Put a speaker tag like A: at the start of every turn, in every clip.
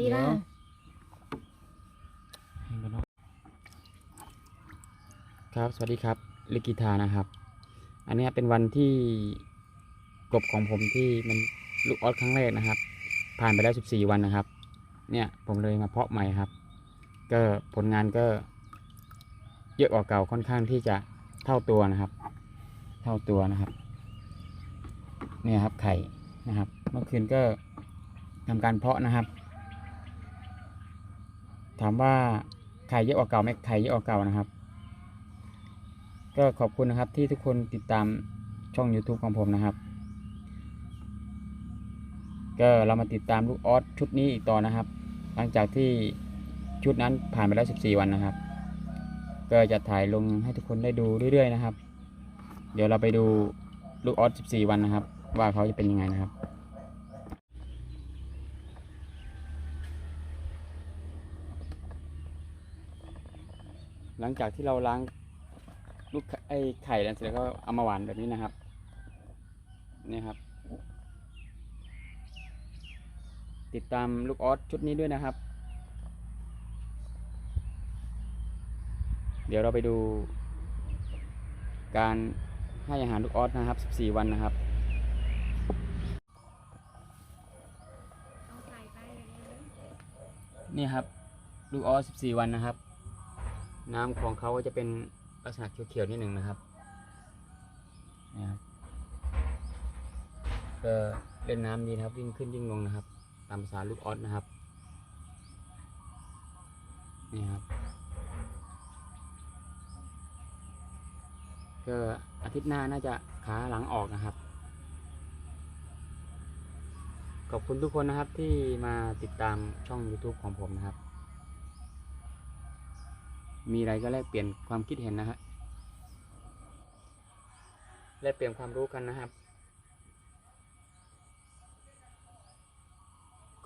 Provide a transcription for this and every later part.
A: ซีล่ะ
B: ให้กันเนาะครับ สวัสดีครับ ลิกิทานะครับ อันเนี้ยเป็นวันที่กบของผมที่มันลูกออสครั้งแรกนะครับ ผ่านไปแล้ว 14 วันนะครับ เนี่ยผมเลยมาเพาะใหม่ครับ ก็ผลงานก็เยอะกว่าเก่าค่อนข้างที่จะเท่าตัวนะครับ เท่าตัวนะครับ เนี่ยครับไข่นะครับ เมื่อคืนก็ทำการเพาะนะครับ ถามว่าไข่เยอะกว่าเก่าไหมไข่เยอะกว่าเก่านะครับ ก็ขอบคุณนะครับที่ทุกคนติดตามช่อง YouTube ของผมนะครับ ก็เรามาติดตามลูกออสชุดนี้อีกต่อนะครับ หลังจากที่ชุดนั้นผ่านไปแล้ว 14 วันนะครับ ก็จะถ่ายลงให้ทุกคนได้ดูเรื่อยๆนะครับ เดี๋ยวเราไปดูลูกออส14 วันนะครับ ว่าเขาจะเป็นยังไงนะครับ หลังจากที่เราล้างลูกไอ้ไข่แล้วเสร็จแล้วก็เอามาหวานแบบนี้นะครับ นี่ครับ ติดตามลูกออสชุดนี้ด้วยนะครับ เดี๋ยวเราไปดู การให้อาหารลูกออสนะครับ 14 วันนะครับนี่ครับ ลูกออส 14 วันนะครับ น้ำของเขาก็จะเป็นลักษณะเขียวๆนิดหนึ่งนะครับนี่ครับก็เล่นน้ำดีนะครับวิ่งขึ้นวิ่งลงนะครับ ตามภาษาลูกออสนะครับนี่ครับก็อาทิตย์หน้าน่าจะขาหลังออกนะครับ ขอบคุณทุกคนนะครับที่มาติดตามช่อง YouTube ของผมนะครับ มีอะไรก็แลกเปลี่ยนความคิดเห็นนะฮะแลกเปลี่ยนความรู้กันนะครับ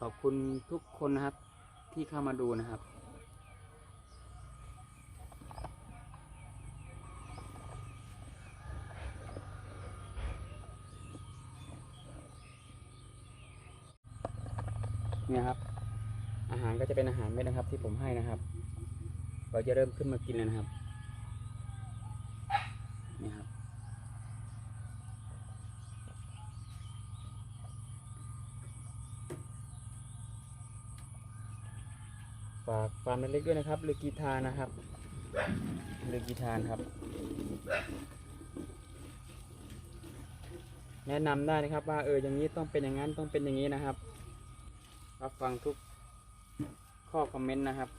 B: ขอบคุณทุกคนนะครับ ที่เข้ามาดูนะครับ เนี่ยครับ อาหารก็จะเป็นอาหารเม็ดนะครับที่ผมให้นะครับ เราจะเริ่มขึ้นมากินแล้วนะครับนี่ครับ ฝากฟาร์มเล็กๆด้วยนะครับเลือกีทานะครับเลือกีทานครับ แนะนำได้นะครับว่าเอออย่างนี้ต้องเป็นอย่างนั้นต้องเป็นอย่างนี้นะครับ รับฟังทุกข้อคอมเมนต์นะครับ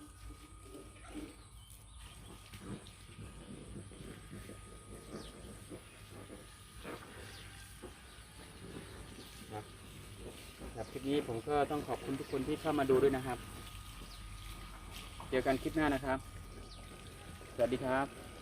B: คลิปนี้ผมก็ต้องขอบคุณทุกคนที่เข้ามาดูด้วยนะครับ เจอกันคลิปหน้านะครับ สวัสดีครับ